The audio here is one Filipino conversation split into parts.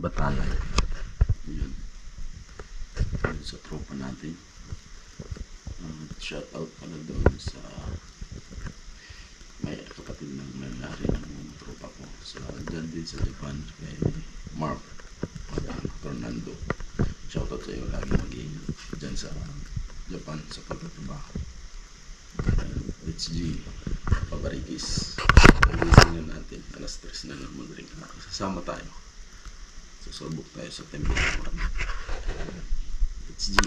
Batalay. Yun. Yun sa tropa natin. Uh, shout out pala doon sa may kapatid ng may-ari ng mga tropa ko. So, dyan din sa Japan kay Mark Madam Fernando. Shout out sa iyo. Lagi mag-iingat dyan sa Japan sa pagtatrabaho. And It's G. Pabarigis. Pagising na natin. Alas 3 na lang mag-ring. Sasama tayo. Susubok tayo sa Tembilawan. It's G.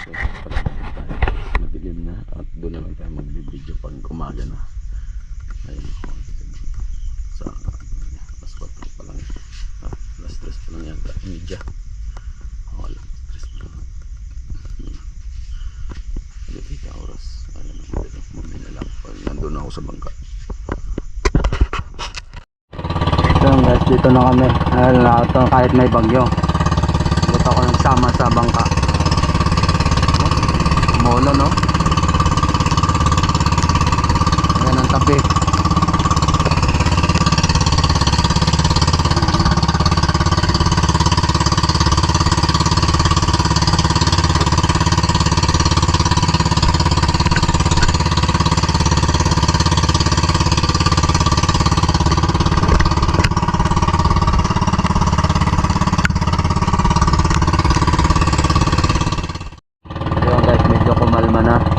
So, palapit tayo. Madilim na at doon na lang tayo magbibideo pag umaga na. Ayun ako. Sa alas 4 pa lang. Ah, alas 3 pa lang yata. Media. Oh, alas 3 pa lang. Hmm. Alas 8 oras. Ayun ako dito. Mamaya na lang. Pag nandun ako sa bangka. So guys, dito na kami. Ayun na ito kahit may bagyo. Dito ako nagsama sa bangka. Molo no? Ayan ang tabi. Ayun guys, medyo kumalma na.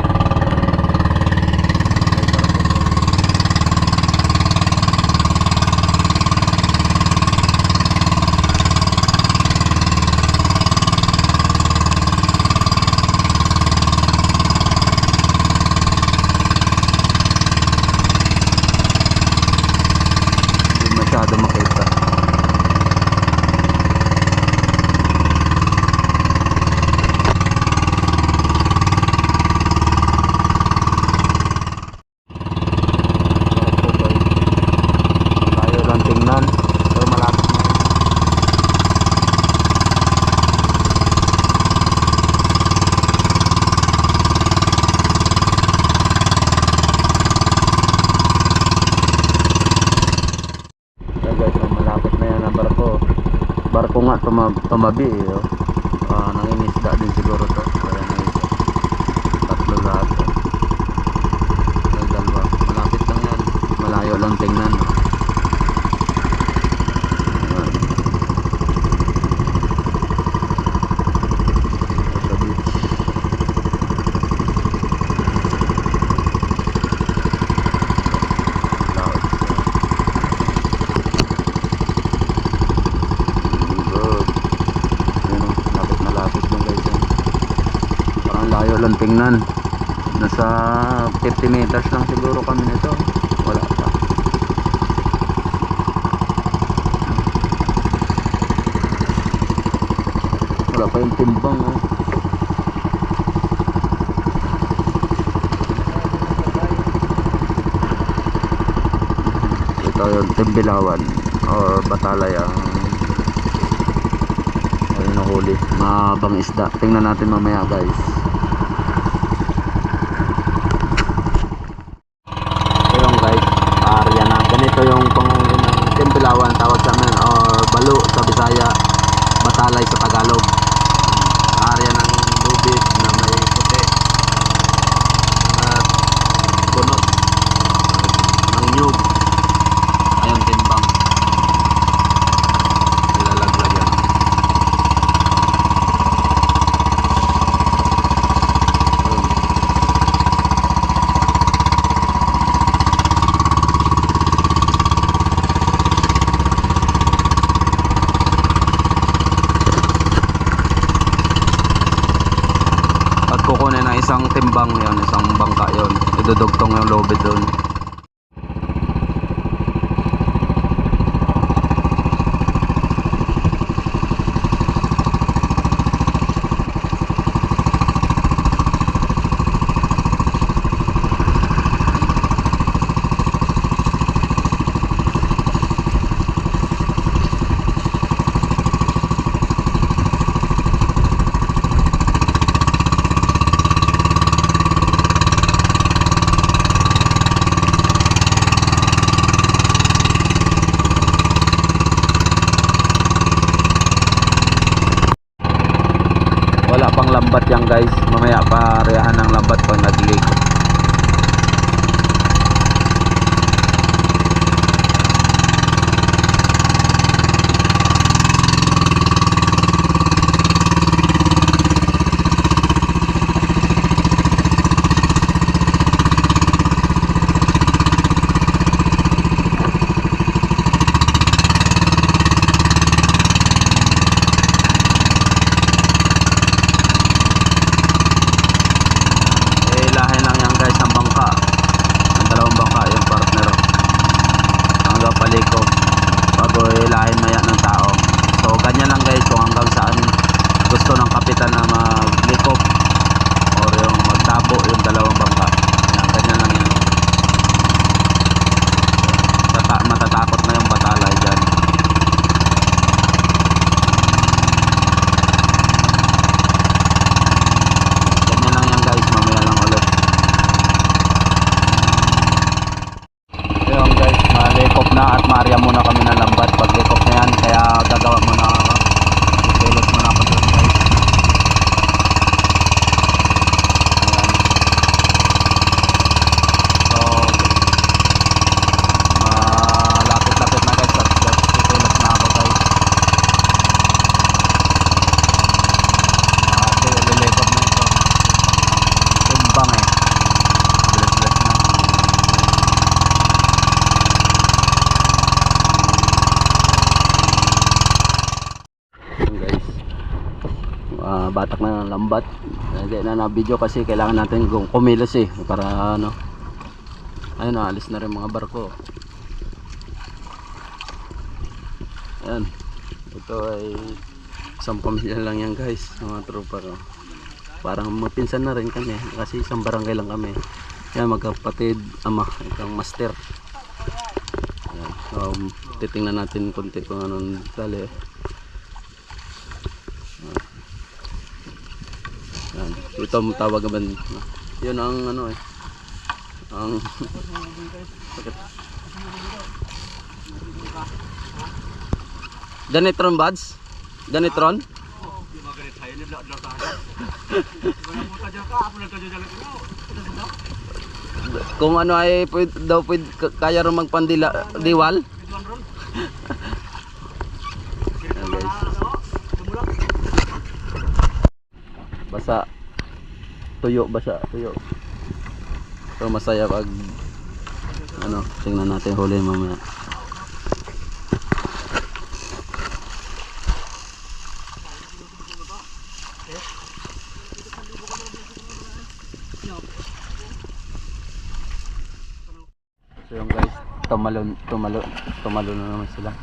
Hindi masyado makita. Tayo lang tingnan. So malapit na. So guys, oh, malapit na yan ang barko. Barko nga tumab tumabi eh. Oh. Ah, nangingisda din siguro to. Kaya na isa. Tatlo lahat. Oh. Malapit lang yan. Malayo lang tingnan. oh. Ayan. Sa beach. Laot. Good. Ayan o, lapit na lapit lang guys yan. Parang layo lang tingnan. Nasa 50 meters lang siguro kami nito. Wala pa. Wala pa yung timbang oh. Ito yung timbilawan or batalay ayun na huli mabang isda tingnan natin mamaya guys ito yung guys area na ganito yung pangulo ng timbilawan tawag sa amin or balo sa Bisaya batalay sa Tagalog area ng lubid na may puti at bunot ng nyug ayun timbang nilalaglag yan Ayun. At kukunin ng isang timbang yon isang bangka yon idudugtong yung lobby doon wala pang lambat yan guys. Mamaya parehan ng lambat pag nag-lake Yun guys. Ah, batak na ng lambat. Hindi na na video kasi kailangan natin kum- kumilos eh para ano. Ayun alis na rin mga barko. Ayan. Ito ay isang pamilya lang yan guys, mga tropa ko. Parang mapinsan na rin kami kasi isang barangay lang kami. Yan magkapatid, ama, itong master. Ayan. Um, titingnan natin konti kung anong dali. Yan. Ito ang tawag naman. Yun ang ano eh. Ang? Ganitron buds? Ganitron? Kung ano ay pwede, daw pwede, kaya rin magpandila diwal. Basa. Tuyo basa, tuyo. So masaya pag ano, tingnan natin huli mamaya. So yung guys, tumalon, tumalon, tumalon na naman sila.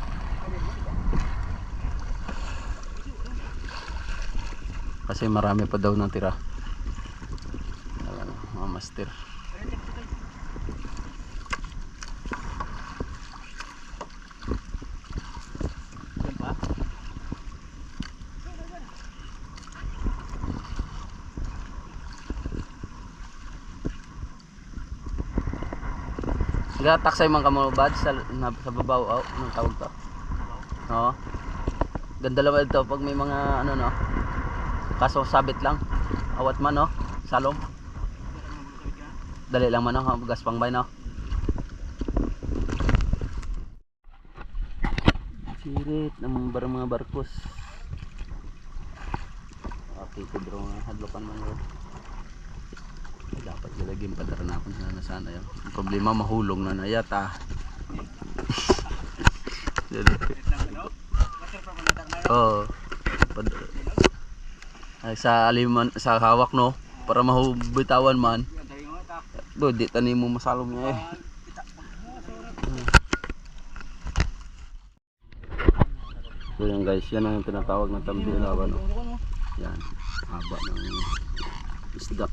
Kasi marami pa daw nang tira. Ayan, mga master. Gataksay man kamo bad sa na, sa babaw oh, anong tawag to? Oo. Ganda lang ito pag may mga ano no. Kaso sabit lang. Awat man no. Salom. Dali lang man no. Gas pang bay no. Sirit ng mga barkos. Okay, kudro nga hadlokan man yun. Dapat ilagyan pa na ako sana na sana yun. Ang problema mahulong na na yata. Oo. Ay, sa aliman sa hawak no para mahubitawan man. Do di tani mo masalom niya eh. So yan guys, yan ang tinatawag na tambilawan no. Yan, haba ng isda.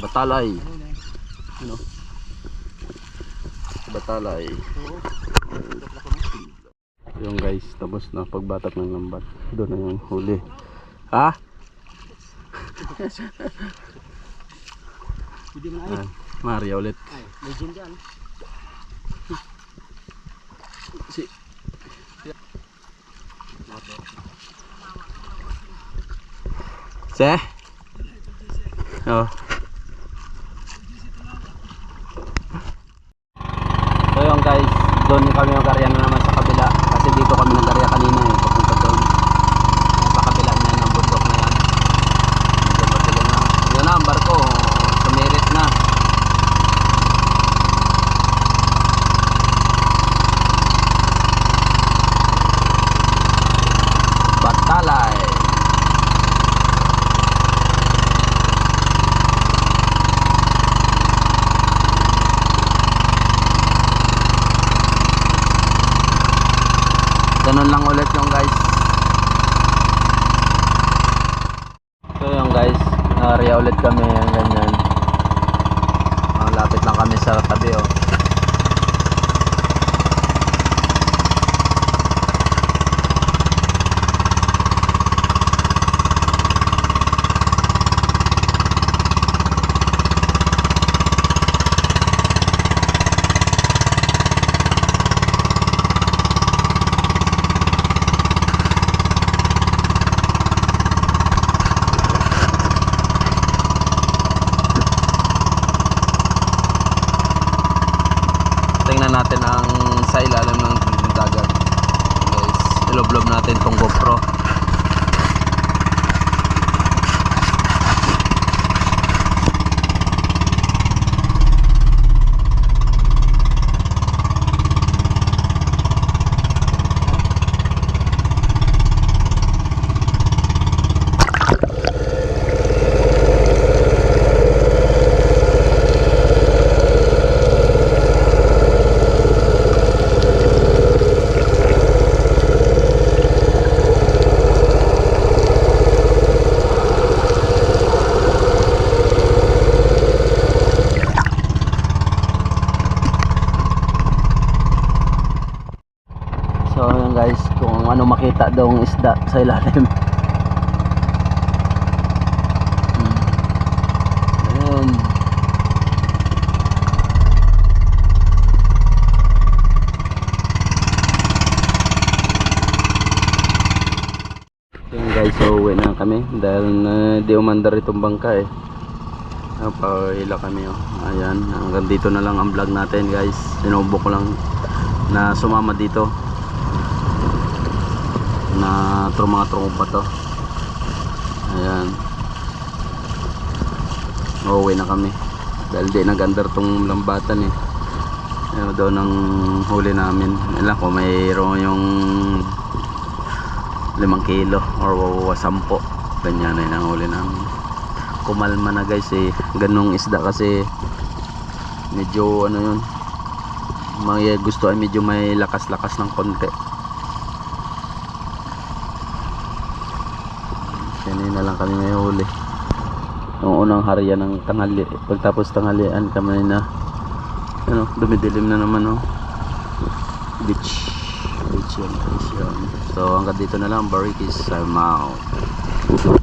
Batalay. Ano? Batalay. Yung guys, tapos na pagbatak ng lambat. Doon na yung huli. Ha? Ah, Maria ulit. Si Se? Oh. So yun guys, doon kami mag-arya na naman sa kabila. Kasi dito kami nag-arya kanina eh, papunta doon. Sa kabila na yan, ang bundok na yan. Medyo matilim na. Yun na, ang barko. Sumirit na. Batalay. Ganun lang ulit yung guys. So yung guys, area ulit kami yung ganyan. Ang lapit lang kami sa tabi oh. Tingnan natin ang sa ilalim ng dagat. Guys, iloblob natin tong GoPro. So yun guys, kung ang isda sa ilalim. Hmm. Ayun. Yun guys, so uwi na kami dahil na di umandar itong bangka eh. Napahila kami oh. Ayan, hanggang dito na lang ang vlog natin guys. Sinubo ko lang na sumama dito na tro mga trompa to. Ayan. Uuwi na kami. Dahil di nag-under tong lambatan eh. Ayun daw ng huli namin. Ilan ko mayroon yung limang kilo or sampo. Ganyan na ang huli namin. Kumalma na guys eh. Ganong isda kasi medyo ano yun may gusto ay medyo may lakas-lakas ng konti kanina lang kami may huli. Yung unang harian ng tanghali. Pagtapos tanghalian kami na ano dumidilim na naman oh. Beach. Beach yun beach yun. So hanggang dito na lang. Barikis out